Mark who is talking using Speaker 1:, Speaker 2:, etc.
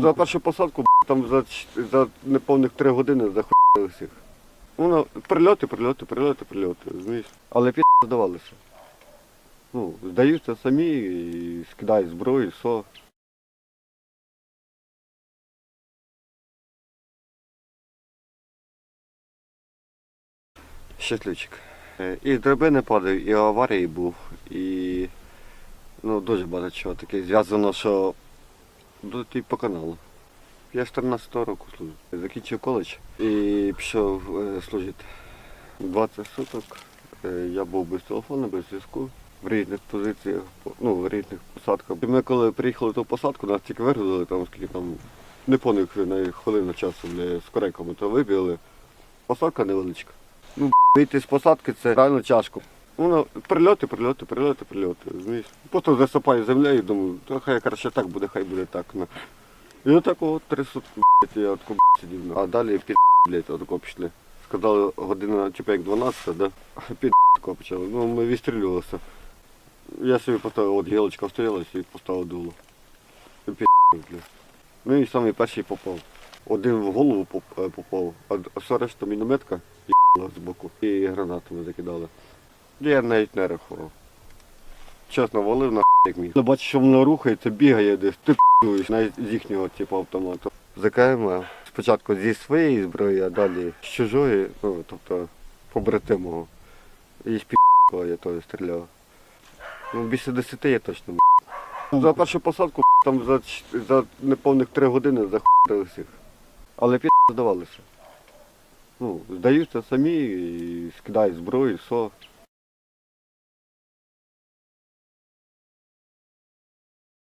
Speaker 1: За першу посадку там за, за неповних три години захуяли всіх. Ну, прильоти, прильоти, прильоти, прильоти, розумієш? Але пі здавалися. Ну, здаються самі і скидають зброю, все. Щасливчик. Е, І драбини падав, і аварії був, і ну, дуже багато чого таке зв'язано, що до і по каналу. Я з 14 року служу. Закінчив коледж і пішов е, служити. 20 суток е, я був без телефону, без зв'язку, в різних позиціях, ну, в різних посадках. І ми коли приїхали в ту посадку, нас тільки вигрузили, там скільки там, не пам'ятаю, на хвилину часу бля, з корейками то вибігли. Посадка невеличка. Ну, вийти з посадки це реально тяжко. Ну, прильоти, прильоти, прильоти, прильоти. Розумієш? Просто засипаю землею і думаю, то хай краще так буде, хай буде так. Ну. І отако три сутки, блядь, я отако сидів. А далі під блядь, отако пішли. Сказали година, типу як 12, да? Під тако почали. Ну, ми відстрілювалися. Я собі поставив, от гілочка встоялась і поставив дуло. І під блядь. Ну і самий перший попав. Один в голову е, попав, а все решта мінометка їхала з боку. І гранатами закидали. Я навіть не рахував. Чесно, валив на як міг. Бачиш, що воно рухається, бігає десь, ти п***уєш, навіть з їхнього типу автомату. ЗКМ спочатку зі своєї зброї, а далі з чужої, ну, тобто побратимого. І з пі***кого я теж стріляв. Ну, більше десяти я точно. б***. За першу посадку там за, за неповних три години захуяли всіх. Але пі здавалися. Ну, здаються самі і скидають зброю, все.